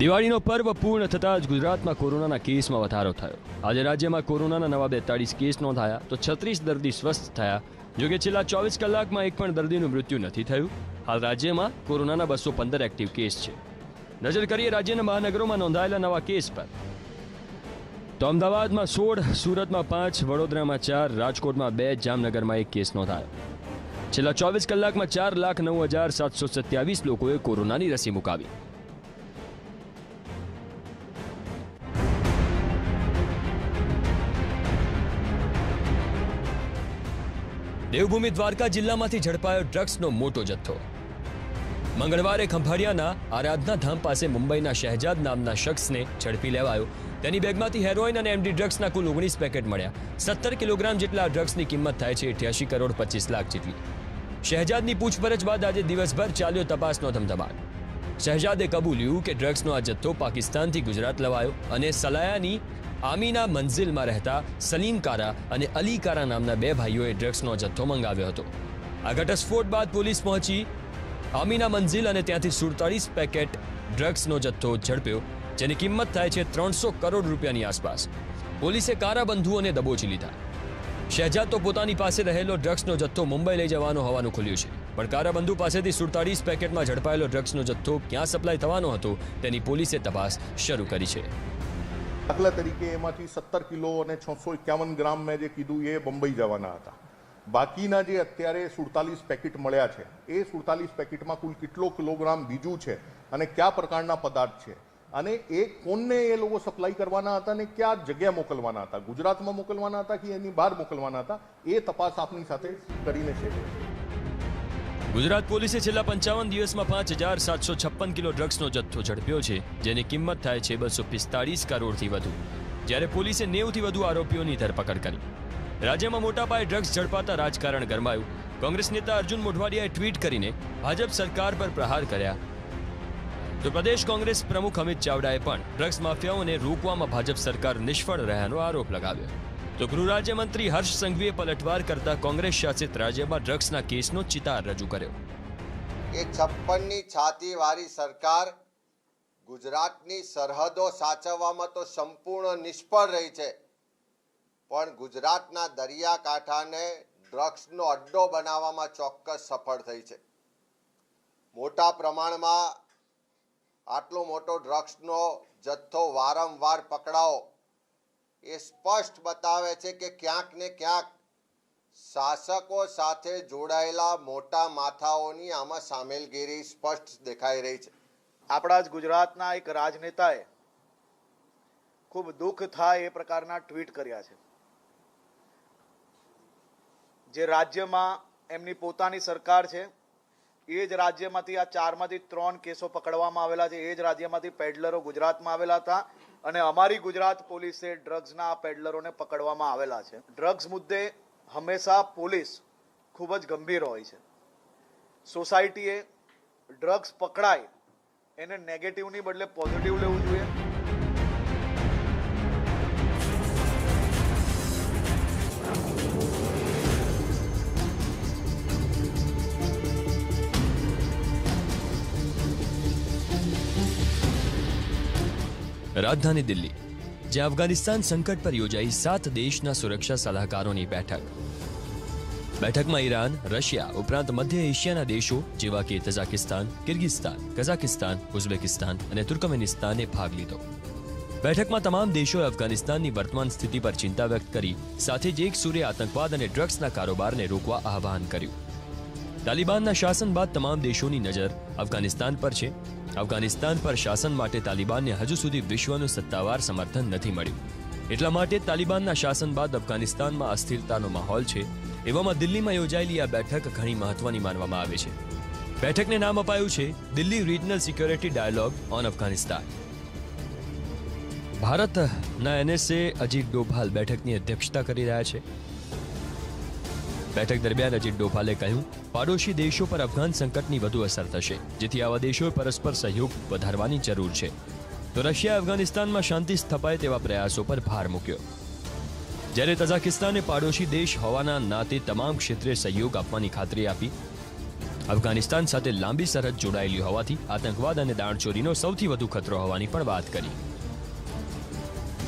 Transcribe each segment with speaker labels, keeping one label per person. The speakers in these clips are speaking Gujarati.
Speaker 1: દિવાળીનો પર્વ પૂર્ણ થતાં જ ગુજરાતમાં કોરોનાના કેસમાં વધારો થયો. આજે રાજ્યમાં કોરોનાના નવા બેતાળીસ કેસ નોંધાયા તો છત્રીસ દર્દી સ્વસ્થ થયા જોકે છેલ્લા ચોવીસ કલાકમાં એક પણ દર્દીનું મૃત્યુ નથી થયું. હાલ રાજ્યમાં કોરોનાના બસો પંદર એક્ટિવ કેસ છે. નજર કરીએ રાજ્યના મહાનગરોમાં નોંધાયેલા નવા કેસ પર. તો અમદાવાદમાં સોળ, સુરતમાં પાંચ, વડોદરામાં ચાર, રાજકોટમાં બે, જામનગરમાં એક કેસ નોંધાયો. છેલ્લા ચોવીસ કલાકમાં ચાર લાખ નવ હજાર સાતસો સત્યાવીસ લોકોએ કોરોનાની રસી મુકાવી. દેવભૂમિ દ્વારકા જિલ્લામાંથી ઝડપાયો ડ્રગ્સનો મોટો જથ્થો. મંગળવારે ખંભાળિયાના આરાધના ધામ પાસે મુંબઈના શહેજાદ નામના શખ્સને ઝડપી લેવાયો. તેની બેગમાંથી હેરોઇન અને એમડી ડ્રગ્સના કુલ ઓગણીસ પેકેટ મળ્યા. સત્તર કિલોગ્રામ જેટલા ડ્રગ્સની કિંમત થાય છે અઠ્યાસી કરોડ પચીસ લાખ જેટલી. શહેજાદની પૂછપરછ બાદ આજે દિવસભર ચાલ્યો તપાસનો ધમધમાટ. શહેજાદે કબૂલ્યું કે ડ્રગ્સનો આ જથ્થો પાકિસ્તાનથી ગુજરાત લવાયો અને સલાયાની આમીના મંઝિલમાં રહેતા સલીમ કારા અને અલી કારા નામના બે ભાઈઓએ ડ્રગ્સનો જથ્થો મંગાવ્યો હતો. આ ઘટસ્ફોટ બાદ પોલીસ પહોંચી, આમીના મંઝિલ અને ત્યાંથી સુડતાલીસ પેકેટ ડ્રગ્સનો જથ્થો ઝડપ્યો, જેની કિંમત થાય છે ત્રણસો કરોડ રૂપિયાની આસપાસ. પોલીસે કારા બંધુઓને દબોચી લીધા. શહેજાદ તો પોતાની પાસે રહેલો ડ્રગ્સનો જથ્થો મુંબઈ લઈ જવાનો હોવાનું ખુલ્યું છે. પણ કારાબંધુ પાસેથી સુડતાલીસ પેકેટમાં ઝડપાયેલો ડ્રગ્સનો જથ્થો ક્યાં સપ્લાય થવાનો હતો તેની પોલીસે તપાસ શરૂ કરી છે.
Speaker 2: દાખલા તરીકે એમાંથી સત્તર કિલો અને છસો એકાવન ગ્રામ મેં જે કીધું એ બંબઈ જવાના હતા. બાકીના જે અત્યારે સુડતાલીસ પેકેટ મળ્યા છે, એ સુડતાલીસ પેકેટમાં કુલ કેટલો કિલોગ્રામ બીજું છે અને કયા પ્રકારના પદાર્થ છે? અને એ કોનને એ લોકો સપ્લાય કરવાના હતા અને કયા જગ્યા મોકલવાના હતા? ગુજરાતમાં મોકલવાના હતા કે એની બહાર મોકલવાના હતા? એ તપાસ આપની સાથે કરીને છે.
Speaker 1: ગુજરાત પોલીસે છેલ્લા પંચાવન દિવસમાં પાંચ હજાર સાતસો છપ્પન કિલો ડ્રગ્સનો જથ્થો ઝડપ્યો છે, જેની કિંમત થાય છે બસો પિસ્તાળીસ કરોડથી વધુ. જ્યારે પોલીસે નેવથી વધુ આરોપીઓની ધરપકડ કરી. રાજ્યમાં મોટા પાયે ડ્રગ્સ ઝડપાતા રાજકારણ ગરમાયું. કોંગ્રેસ નેતા અર્જુન મોઢવાડિયાએ ટ્વીટ કરીને ભાજપ સરકાર પર પ્રહાર કર્યા. તો પ્રદેશ કોંગ્રેસ પ્રમુખ અમિત ચાવડાએ પણ ડ્રગ્સ માફિયાઓને રોકવામાં ભાજપ સરકાર નિષ્ફળ રહ્યાનો આરોપ લગાવ્યો. તો ગૃહ રાજ્યમંત્રી હર્ષ સંઘવીએ પલટવાર કરતા કોંગ્રેસ શાસિત રાજ્યમાં ડ્રગ્સના કેસનો ચિતાર રજૂ કર્યો.
Speaker 3: એ છપ્પનની છાતીવાળી સરકાર ગુજરાતની સરહદો સાચવવામાં તો સંપૂર્ણ નિષ્ફળ રહી છે. પણ ગુજરાતના દરિયાકાંઠાને ડ્રગ્સનો અડ્ડો બનાવવામાં ચોક્કસ સફળ થઈ છે. મોટા પ્રમાણમાં આટલો મોટો ડ્રગ્સનો જથ્થો વારંવાર પકડાવો એ સ્પષ્ટ બતાવે છે કે ક્યાંક ને ક્યાંક શાસકો સાથે જોડાયેલા મોટા માથાઓની આમાં સામેલગીરી સ્પષ્ટ દેખાઈ રહી છે.
Speaker 4: આપણા જ ગુજરાતના એક રાજનેતાએ ખૂબ દુઃખ થાય એ પ્રકારના ટ્વીટ કર્યા છે. જે રાજ્યમાં એમની પોતાની સરકાર છે એ જ રાજ્યમાંથી આ ચારમાંથી ત્રણ કેસો પકડવામાં આવેલા છે. એ જ રાજ્યમાંથી પેડલરો ગુજરાતમાં આવેલા હતા અને અમારી ગુજરાત પોલીસે ડ્રગ્સના આ પેડલરોને પકડવામાં આવેલા છે. ડ્રગ્સ મુદ્દે હંમેશા પોલીસ ખૂબ જ ગંભીર હોય છે. સોસાયટીએ ડ્રગ્સ પકડાય એને નેગેટિવની બદલે પોઝિટિવ લેવું
Speaker 1: રાજધાની દિલ્હી જ્યાં અફઘાનિસ્તાન સંકટ પર યોજાઈ સાત દેશના સુરક્ષા સલાહકારોની બેઠક. બેઠકમાં ઈરાન, રશિયા ઉપરાંત મધ્ય એશિયાના દેશો જેવા કે તઝાકિસ્તાન કિર્ગિસ્તાન, કઝાકિસ્તાન, ઉઝબેકિસ્તાન અને તુર્કમેનિસ્તાને ભાગ લીધો. બેઠકમાં તમામ દેશોએ અફઘાનિસ્તાનની વર્તમાન સ્થિતિ પર ચિંતા વ્યક્ત કરી, સાથે જ એક સૂર્ય આતંકવાદ અને ડ્રગ્સના કારોબારને રોકવા આહવાન કર્યું. તાલિબાનના શાસન બાદ તમામ દેશોની નજર અફઘાનિસ્તાન પર છે. અફઘાનિસ્તાન પર શાસન માટે તાલિબાનને હજુ સુધી વિશ્વનું સત્તાવાર સમર્થન નથી મળ્યું. એટલા માટે તાલિબાનના શાસન બાદ અફઘાનિસ્તાનમાં અસ્થિરતાનો માહોલ છે, એવામાં દિલ્હીમાં યોજાયેલી આ બેઠક ઘણી મહત્વની માનવામાં આવે છે. બેઠકને નામ અપાયું છે, Delhi regional security dialogue on Afghanistan ભારતના એનએસએ અજીત ડોભાલ બેઠકની અધ્યક્ષતા કરી રહ્યા છે. બેઠક દરમિયાન અજીત ડોભાલે કહ્યું, પાડોશી દેશો પર અફઘાન સંકટની વધુ અસર થશે, જેથી આવા દેશોએ પરસ્પર સહયોગ વધારવાની જરૂર છે. તો રશિયા અફઘાનિસ્તાનમાં શાંતિ સ્થપાય તેવા પ્રયાસો પર ભાર મૂક્યો. જ્યારે તઝાકિસ્તાને પાડોશી દેશ હોવાના નાતે તમામ ક્ષેત્રે સહયોગ આપવાની ખાતરી આપી, અફઘાનિસ્તાન સાથે લાંબી સરહદ જોડાયેલી હોવાથી આતંકવાદ અને દાણચોરીનો સૌથી વધુ ખતરો હોવાની પણ વાત કરી.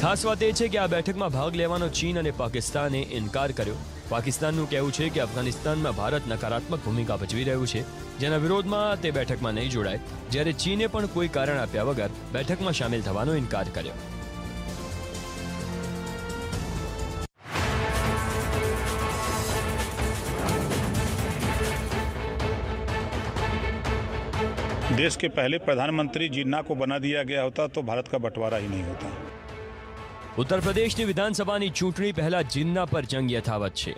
Speaker 1: ખાસ વાત એ છે કે આ બેઠકમાં ભાગ લેવાનો ચીન અને પાકિસ્તાને ઇનકાર કર્યો. પાકિસ્તાનનું કહેવું છે કે અફઘાનિસ્તાનમાં ભારત નકારાત્મક ભૂમિકા ભજવી રહ્યું છે જેના વિરોધમાં તે બેઠકમાં નહીં જોડાય જ્યારે ચીને પણ કોઈ કારણ આપ્યા વગર બેઠકમાં સામેલ થવાનો ઇનકાર કર્યો
Speaker 5: देश के पहले प्रधानमंत्री जिन्ना को बना दिया गया होता तो भारत का बंटवारा ही नहीं होता
Speaker 1: ઉત્તર પ્રદેશની વિધાનસભાની ચૂંટણી પહેલા જિન્ના પર જંગ યથાવત છે.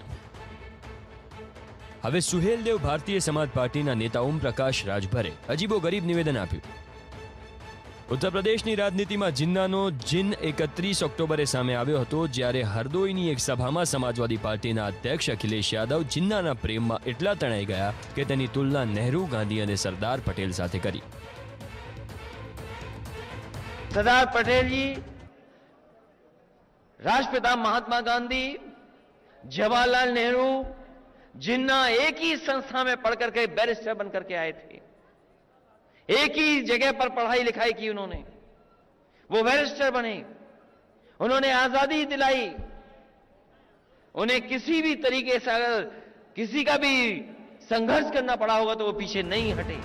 Speaker 1: હવે સુહેલદેવ ભારતીય સમાજ પાર્ટીના નેતા ઓમપ્રકાશ રાજભરે અજીબો ગરીબ નિવેદન આપ્યું. ઉત્તર પ્રદેશની રાજનીતિમાં જિન્નાનો જિન એકત્રીસ ઓક્ટોબરે સામે આવ્યો હતો જ્યારે હરદોઈની એક સભામાં સમાજવાદી પાર્ટીના અધ્યક્ષ અખિલેશ યાદવ જિન્નાના પ્રેમમાં એટલા તણાઈ ગયા કે તેની તુલના નહેરુ ગાંધી અને સરદાર પટેલ સાથે કરી.
Speaker 6: સરદાર પટેલજી राष्ट्रपिता महात्मा गांधी जवाहरलाल नेहरू जिन्ना एक ही संस्था में पढ़ करके बैरिस्टर बन करके आए थे एक ही जगह पर पढ़ाई लिखाई की उन्होंने वो बैरिस्टर बने उन्होंने आजादी दिलाई उन्हें किसी भी तरीके से अगर किसी का भी संघर्ष करना पड़ा होगा तो वो पीछे नहीं हटे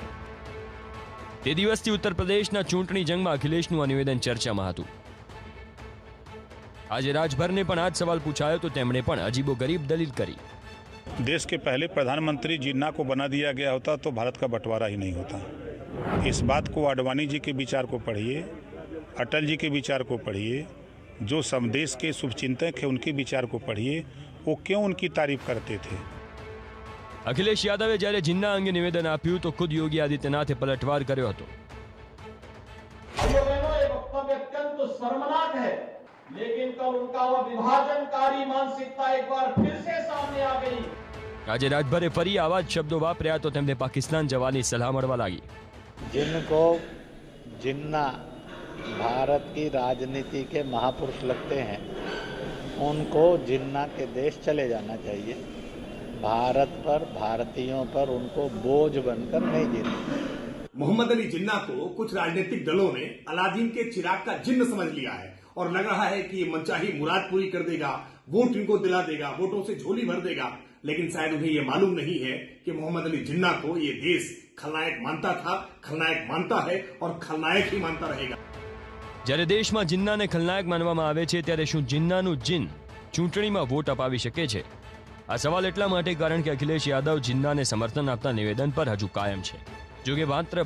Speaker 1: તે દિવસથી ઉત્તર પ્રદેશના ચૂંટણી જંગમાં અખિલેશનું આ નિવેદન ચર્ચામાં હતું આજે રાજભરને પણ આ જ સવાલ પૂછાયો તો તેમણે પણ અજીબો ગરીબ દલીલ કરી
Speaker 5: देश के पहले प्रधानमंत्री जिन्ना को बना दिया गया होता तो भारत का बंटवारा ही नहीं होता इस बात को आडवाणी जी के विचार को पढ़िए अटल जी के विचार को पढ़िए जो समदेश के शुभचिंतक हैं उनके विचार को पढ़िए वो क्यों उनकी तारीफ करते थे
Speaker 1: અખિલેશ યાદવે જ્યારે જિન્ના અંગે નિવેદન આપ્યું તો ખુદ યોગી આદિત્યનાથે પલટવાર કર્યો હતો
Speaker 7: भाइयों बहनों ये वक्तव्य अत्यंत शर्मनाक है लेकिन कल उनका वह विभाजनकारी मानसिकता एक बार फिर से सामने आ गई
Speaker 1: આજે રાજભરે ફરી આવા જ શબ્દો વાપર્યા તો તેમને પાકિસ્તાન જવાની સલાહ મળવા લાગી
Speaker 8: जिनको जिन्ना भारत की राजनीति के महापुरुष लगते हैं उनको जिन्ना के देश चले जाना चाहिए भारत पर भारतीयों पर उनको बोझ बनकर नहीं जीना
Speaker 9: मोहम्मद अली जिन्ना को कुछ राजनीतिक दलों ने अलादीन के चिराग का जिन्न समझ लिया है और लग रहा है कि ये मनचाही मुराद पूरी कर देगा वोट इनको दिला देगा वोटों से झोली भर देगा लेकिन शायद उन्हें ये मालूम नहीं है कि मोहम्मद अली जिन्ना को ये देश खलनायक मानता था खलनायक मानता है और खलनायक ही मानता रहेगा
Speaker 1: જ્યારે દેશમાં જિન્નાને ખલનાયક માનવામાં આવે છે ત્યારે શું જિન્નાનું જીન ચૂંટણીમાં વોટ અપાવી શકે છે આ સવાલ એટલા માટે કારણ કે અખિલેશ યાદવ જિન્નાને સમર્થન આપતા નિવેદન પર હજુ કાયમ છે જો કે માત્ર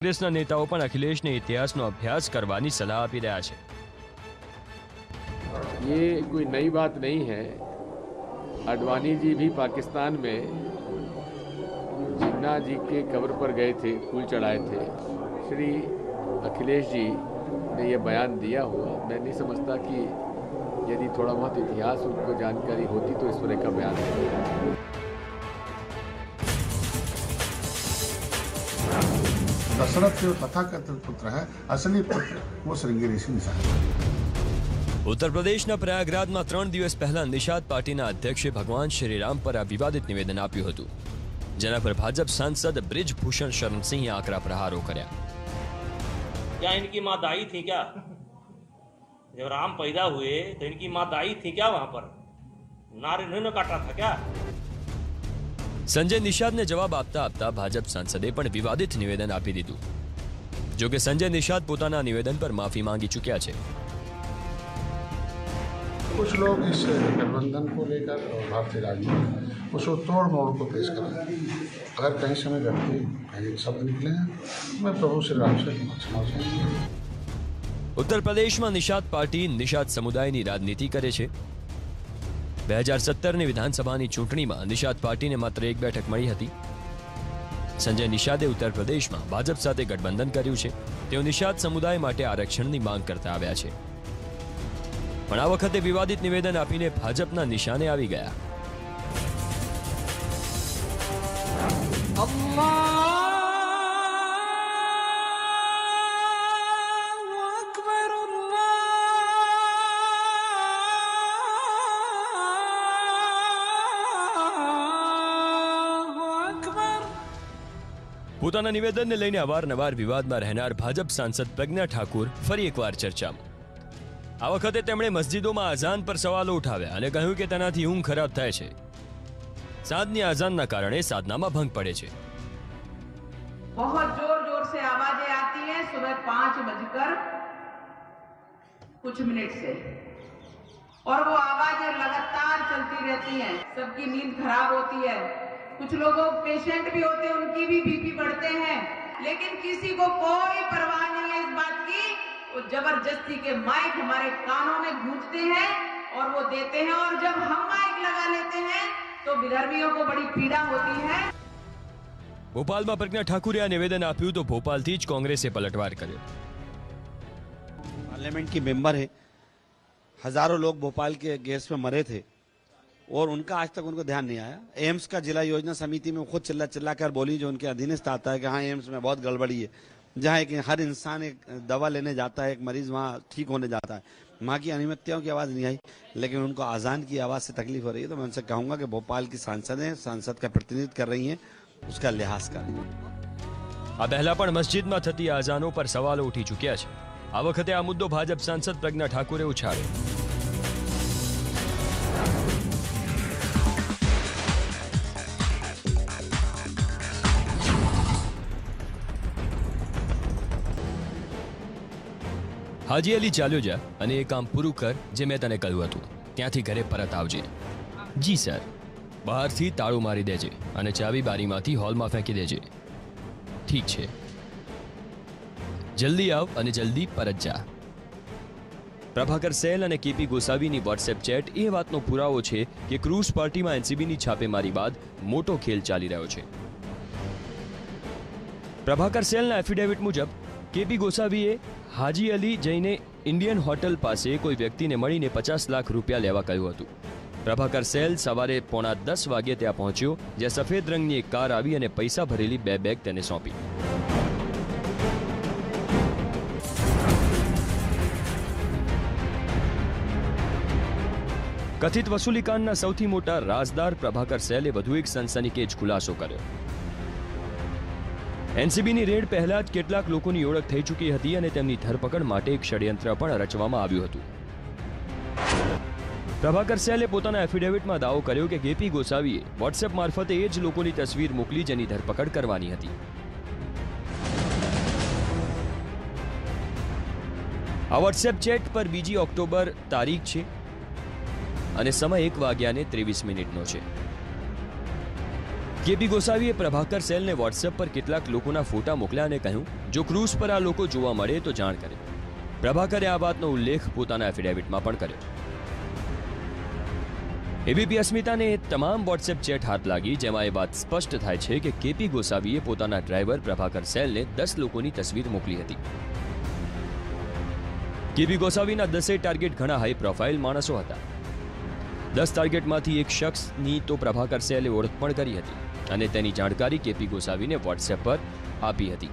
Speaker 1: કોંગ્રેસના નેતાઓ પણ અખિલેશને ઇતિહાસનો અભ્યાસ કરવાની સલાહ આપી રહ્યા છે
Speaker 10: ये कोई नई बात नहीं है अडवाणी जी भी पाकिस्तान में जिन्ना जी के कब्र पर गए थे फूल चढ़ाए थे श्री अखिलेश जी ने ये बयान दिया हुआ मैं नहीं समझता कि यदि थोड़ा बहुत इतिहास उनको जानकारी होती तो इस तरह का बयान
Speaker 11: दशरथ जो तथाकथित पुत्र है असली पुत्र वो श्रृंगेरी सिंह साहब
Speaker 1: ઉત્તર પ્રદેશના પ્રયાગરાજમાં ત્રણ દિવસ પહેલા નિષાદ પાર્ટીના અધ્યક્ષે ભગવાન શ્રીરામ પર આ વિવાદિત નિવેદન આપ્યું હતું જેના પર ભાજપ સાંસદ બ્રિજભૂષણ શરણસિંહે આકરા પ્રહારો કર્યા
Speaker 12: क्या इनकी माँ दाई थी क्या जब राम पैदा हुए तो इनकी माँ दाई थी क्या वहां पर नार इन्होंने काटा था क्या
Speaker 1: સંજય નિષાદને જવાબ આપતા આપતા ભાજપ સાંસદે પણ વિવાદિત નિવેદન આપી દીધું જો કે સંજય નિષાદ પોતાના નિવેદન પર માફી માંગી ચૂક્યા છે
Speaker 11: कुछ लोग इस गठबंधन को लेकर और भारतीय राजनीति उसको तोड़ मोड़ को पेश कर रहे हैं अगर कहीं समय व्यक्ति कहीं शब्द निकले हैं मैं प्रभु श्री राम से क्षमा चाहूंगा
Speaker 1: ઉત્તર પ્રદેશમાં નિષાદ પાર્ટી નિષાદ સમુદાયની રાજનીતિ કરે છે બે હજાર સત્તરની વિધાનસભાની ચૂંટણીમાં નિષાદ પાર્ટીને માત્ર એક બેઠક મળી હતી. સંજય નિષાદે ઉત્તર પ્રદેશમાં ભાજપ સાથે ગઠબંધન કર્યું છે. તેઓ નિષાદ સમુદાય માટે આરક્ષણની માંગ કરતા આવ્યા છે. પણ આ વખતે વિવાદિત નિવેદન આપીને ભાજપના નિશાને આવી ગયા. પોતાના નિવેદનને લઈને અવારનવાર વિવાદમાં રહેનાર ભાજપ સાંસદ પ્રજ્ઞા ઠાકુર ફરી એકવાર ચર્ચામાં આ વખતે તેમણે મસ્જિદોમાં અઝાન પર સવાલો ઉઠાવ્યા અને કહ્યું કે તેનાથી ઊંઘ ખરાબ થાય છે સાંજની અઝાનના કારણે સાધનામાં ભંગ પડે છે
Speaker 13: बहुत जोर जोर से आवाजें आती हैं सुबह पांच बजकर कुछ मिनट से और वो आवाजें लगातार चलती रहती हैं सबकी नींद खराब होती है कुछ लोगों पेशेंट भी होते हैं उनकी भी बीपी बढ़ते हैं लेकिन किसी को कोई परवाह नहीं है इस बात की वो जबरदस्ती के माइक हमारे कानों में गूंजते हैं और वो देते हैं और जब हम माइक लगा लेते हैं तो विधर्मियों को बड़ी पीड़ा होती है
Speaker 1: ભોપાલમાં પ્રજ્ઞા ઠાકુરે આ નિવેદન આપ્યું તો ભોપાલથી જ કોંગ્રેસે પલટવાર કર્યો
Speaker 14: पार्लियामेंट की मेंबर है हजारों लोग भोपाल के गैस में मरे थे और उनका आज तक उनको ध्यान नहीं आया एम्स का जिला योजना समिति में वो खुद चिल्ला चिल्ला कर बोली जो उनके अधीनस्थ आता है कि हाँ एम्स में बहुत गड़बड़ी है जहाँ एक हर इंसान एक दवा लेने जाता है एक मरीज वहाँ ठीक होने जाता है वहाँ की अनियमितताओं की आवाज़ नहीं आई लेकिन उनको आज़ान की आवाज़ से तकलीफ हो रही है तो मैं उनसे कहूँगा कि भोपाल की सांसद हैं सांसद का प्रतिनिधित्व कर रही हैं उसका लिहाज करें
Speaker 1: આ પહેલા પણ મસ્જિદમાં થતી આઝાનો પર સવાલો ઉઠી ચૂક્યા છે આ વખતે આ મુદ્દો ભાજપ સાંસદ પ્રજ્ઞા ઠાકુરે ઉછાળ્યો હાજી અલી, ચાલ્યો જા અને એ કામ પૂરું કર, જે મેં તને કહ્યું હતું. ત્યાંથી ઘરે પરત આવજે. જી, સર. બહારથી તાળું મારી દેજે અને ચાવી બારીમાંથી હોલમાં ફેંકી દેજે. ઠીક છે. જલ્દી આવ અને જલ્દી પરત જા. પ્રભાકર સેલ અને કેપી ગોસાવીની વોટ્સએપ ચેટ એ વાતનો પુરાવો છે કે ક્રૂઝ પાર્ટીમાં એનસીબીની છાપેમારી બાદ મોટો ખેલ ચાલી રહ્યો છે. પ્રભાકર સેલના એફિડેવિટ મુજબ કેપી ગોસાવીએ હાજી અલી જઈને ઇન્ડિયન હોટલ પાસે કોઈ વ્યક્તિને મળીને પચાસ લાખ રૂપિયા લેવા કહ્યું હતું. પ્રભાકર સેલ સવારે પોણા દસ વાગે ત્યાં પહોંચ્યો, જ્યાં સફેદ રંગની એક કાર આવી અને પૈસા ભરેલી બે બેગ તેને સોંપી. કથિત વસૂલીકાંડના સૌથી મોટા રાજદાર પ્રભાકર સેલે વધુ એક સનસનીકેજ ખુલાસો કર્યો. એનસીબીની રેડ પહેલા જ કેટલાક લોકોની ઓળખ થઈ ચૂકી હતી અને તેમની ધરપકડ માટે એક ષડયંત્ર પણ રચવામાં આવ્યું હતું. પ્રભાકર સેલે પોતાના એફિડેવિટમાં દાવો કર્યો કે ગેપી ગોસાવીએ વોટ્સએપ મારફતે એ જ લોકોની તસવીર મોકલી જેની ધરપકડ કરવાની હતી. આ વોટ્સએપ ચેટ પર બીજી ઓક્ટોબર તારીખ છે અને સમય એક વાગ્યાને ત્રેવીસ મિનિટનો છે. કેપી ગોસાવીએ પ્રભાકર સેલને વોટ્સએપ પર કેટલાક લોકોના ફોટા મોકલ્યા અને કહ્યું, જો ક્રૂઝ પર આ લોકો જોવા મળે તો જાણ કરે. પ્રભાકરે આ વાતનો ઉલ્લેખ પોતાના એફિડેવિટમાં પણ કર્યો. એબીપી અસ્મિતાને તમામ વોટ્સએપ ચેટ હાથ લાગી, જેમાં એ વાત સ્પષ્ટ થાય છે કે કેપી ગોસાવીએ પોતાના ડ્રાઈવર પ્રભાકર સેલને દસ લોકોની તસવીર મોકલી હતી. કેપી ગોસાવીના દસેય ટાર્ગેટ ઘણા હાઈ પ્રોફાઇલ માણસો હતા. દસ ટાર્ગેટમાંથી એક શખ્સની તો પ્રભાકર સેલે ઓળખ પણ કરી હતી. અને તેની જાણકારી કેપી ગોસાવીને વોટ્સએપ પર આપી હતી.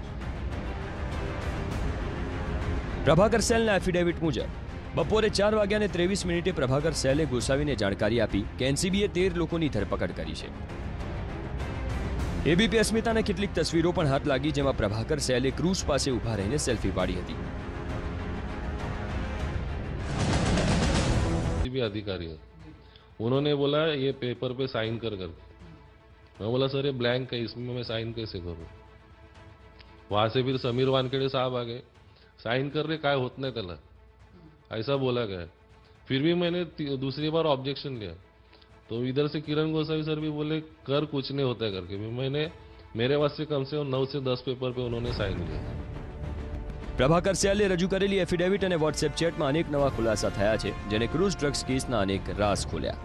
Speaker 1: પ્રભાકર સેલના એફિડેવિટ મુજબ, બપોરે ચાર વાગ્યાને ત્રેવીસ મિનિટે પ્રભાકર સેલે ગોસાવીને જાણકારી આપી કે એનસીબીએ તેર લોકોની ધરપકડ કરી છે. એબીપી અસ્મિતાને કેટલીક તસવીરો પણ હાથ લાગી જેમાં પ્રભાકર સેલે ક્રૂઝ પાસે ઊભા રહીને સેલ્ફી પાડી હતી.
Speaker 15: અધિકારી ઉન્હોને બોલા યે પેપર પે સાઇન કર કર मैं बोला सर ये ब्लैंक है इसमें मैं साइन कैसे करूँ वहां से फिर समीर वानखेड़े साहब आ गए साइन कर रहे काय होत नहीं त्याला ऐसा बोला गया फिर भी मैंने ती- दूसरी बार ऑब्जेक्शन लिया तो इधर से किरण गोसावी सर भी बोले कर कुछ नहीं होता है करके भी मैंने मेरे वास्ते कम से कम नौ से दस पेपर पे उन्होंने साइन लिया
Speaker 1: પ્રભાકર સેલે રજૂ કરેલી એફિડેવિટ અને વોટ્સએપ ચેટમાં અનેક નવા ખુલાસા થયા છે જેને ક્રૂઝ ડ્રગ્સ કેસના અનેક રાઝ ખોલ્યા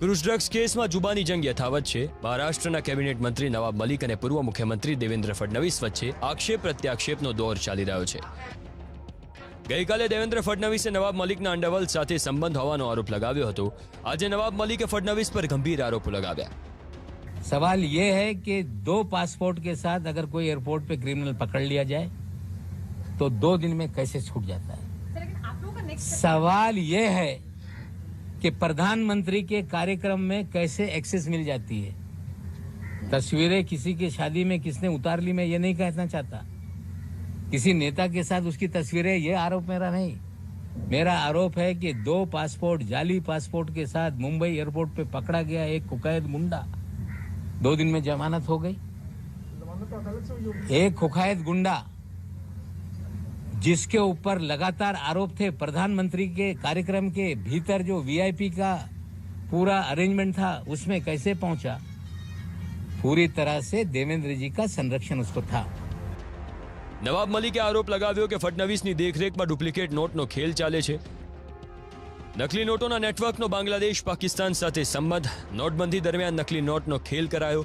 Speaker 1: ક્રૂઝ ડ્રગ્સ કેસમાં જુબાની જંગ યથાવત છે મહારાષ્ટ્રના કેબિનેટ મંત્રી નવાબ મલિક અને પૂર્વ મુખ્યમંત્રી દેવેન્દ્ર ફડણવીસ વચ્ચે આક્ષેપ પ્રત્યાક્ષેપનો દોર ચાલી રહ્યો છે ગઈકાલે દેવેન્દ્ર ફડણવીસે નવાબ મલિકના અંડરવર્લ્ડ સાથે સંબંધ હોવાનો આરોપ લગાવ્યો હતો આજે નવાબ મલિકે ફડણવીસ પર ગંભીર આરોપ લગાવ્યા
Speaker 16: सवाल ये है कि दो पासपोर्ट के साथ अगर कोई एयरपोर्ट पे क्रिमिनल पकड़ लिया जाए तो दो दिन में कैसे छूट जाता है सवाल ये है कि प्रधानमंत्री के कार्यक्रम में कैसे एक्सेस मिल जाती है? तस्वीरें किसी की शादी में किसने उतार ली, मैं ये नहीं कहना चाहता। किसी नेता के साथ उसकी तस्वीरें, ये आरोप मेरा नहीं। मेरा आरोप है कि दो पासपोर्ट, जाली पासपोर्ट के साथ मुंबई एयरपोर्ट पे पकड़ा गया एक कुकैद मुंडा। दो दिन में जमानत हो गई। एक खुखायत गुंडा। जिसके ऊपर लगातार आरोप थे प्रधानमंत्री के कार्यक्रम के भीतर जो वीआईपी का पूरा अरेंजमेंट था उसमें कैसे पहुंचा पूरी तरह से देवेंद्र जी का संरक्षण उसको था
Speaker 1: નવાબ મલિકે આરોપ લગાવ્યો કે ફડણવીસની દેખરેખમાં ડુપ્લિકેટ નોટનો ખેલ ચાલે છે નકલી નોટોના નેટવર્કનો બાંગ્લાદેશ પાકિસ્તાન સાથે સંબંધ નોટબંધી દરમિયાન નકલી નોટનો ખેલ કરાયો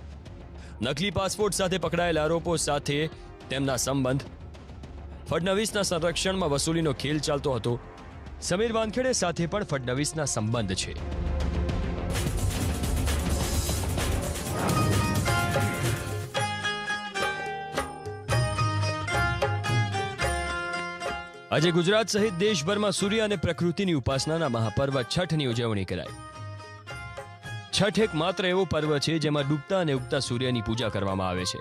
Speaker 1: નકલી પાસપોર્ટ સાથે પકડાયેલ આરોપો સાથે તેમના સંબંધ ફડણવીસના સંરક્ષણમાં વસૂલીનો ખેલ ચાલતો હતો. સમીર વાનખેડે સાથે પણ ફડણવીસના સંબંધ છે. આજે ગુજરાત સહિત દેશભરમાં સૂર્ય અને પ્રકૃતિની ઉપાસનાના મહાપર્વ છઠની ઉજવણી કરાઈ. છઠ એક માત્ર એવો પર્વ છે જેમાં ડૂબતા અને ઉગતા સૂર્યની પૂજા કરવામાં આવે છે.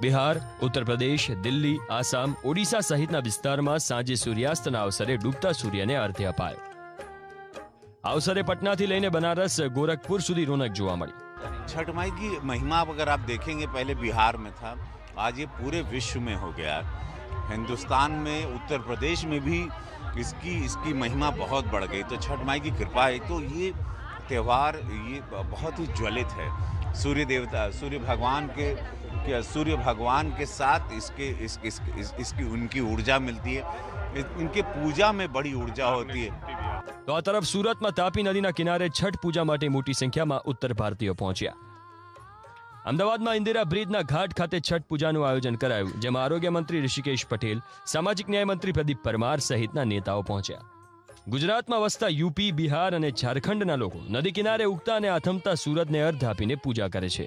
Speaker 1: બિહાર ઉત્તર પ્રદેશ દિલ્હી આસામ ઓડિશા સહિતના વિસ્તારમાં સાંજે સૂર્યાસ્તના અવસરે ડૂબતા સૂર્યને અર્ધ્ય અપાયો આ અવસરે પટનાથી લઈને બનારસ ગોરખપુર સુધી રોનક જોવા મળી
Speaker 17: छठ माई की महिमा अगर आप देखेंगे पहले बिहार में था आज ये पूरे विश्व में हो गया है हिंदुस्तान में उत्तर प्रदेश में भी इसकी इसकी महिमा बहुत बढ़ गई तो छठ माई की कृपा है तो ये त्यौहार ये बहुत ही ज्वलित है सूर्य देवता सूर्य भगवान के के सूर्य भगवान के साथ इसके इस, इस, इस, इसकी उनकी ऊर्जा मिलती है इन- इनके पूजा में बड़ी ऊर्जा होती है
Speaker 1: તો આ તરફ સુરતમાં તાપી નદીના કિનારે છઠ પૂજા માટે મોટી સંખ્યામાં ઉત્તર ભારતીયો પહોંચ્યા અમદાવાદમાં ઇન્દિરા બ્રિજના ઘાટ ખાતે છઠ પૂજાનું આયોજન કરાયું જેમાં આરોગ્ય મંત્રી ઋષિકેશ પટેલ સામાજિક ન્યાય મંત્રી પ્રદીપ પરમાર સહિતના નેતાઓ પહોંચ્યા ગુજરાતમાં વસતા યુપી બિહાર અને ઝારખંડના લોકો નદી કિનારે ઉગતા અને આથમતા સુરતને અર્ધ આપીને પૂજા કરે છે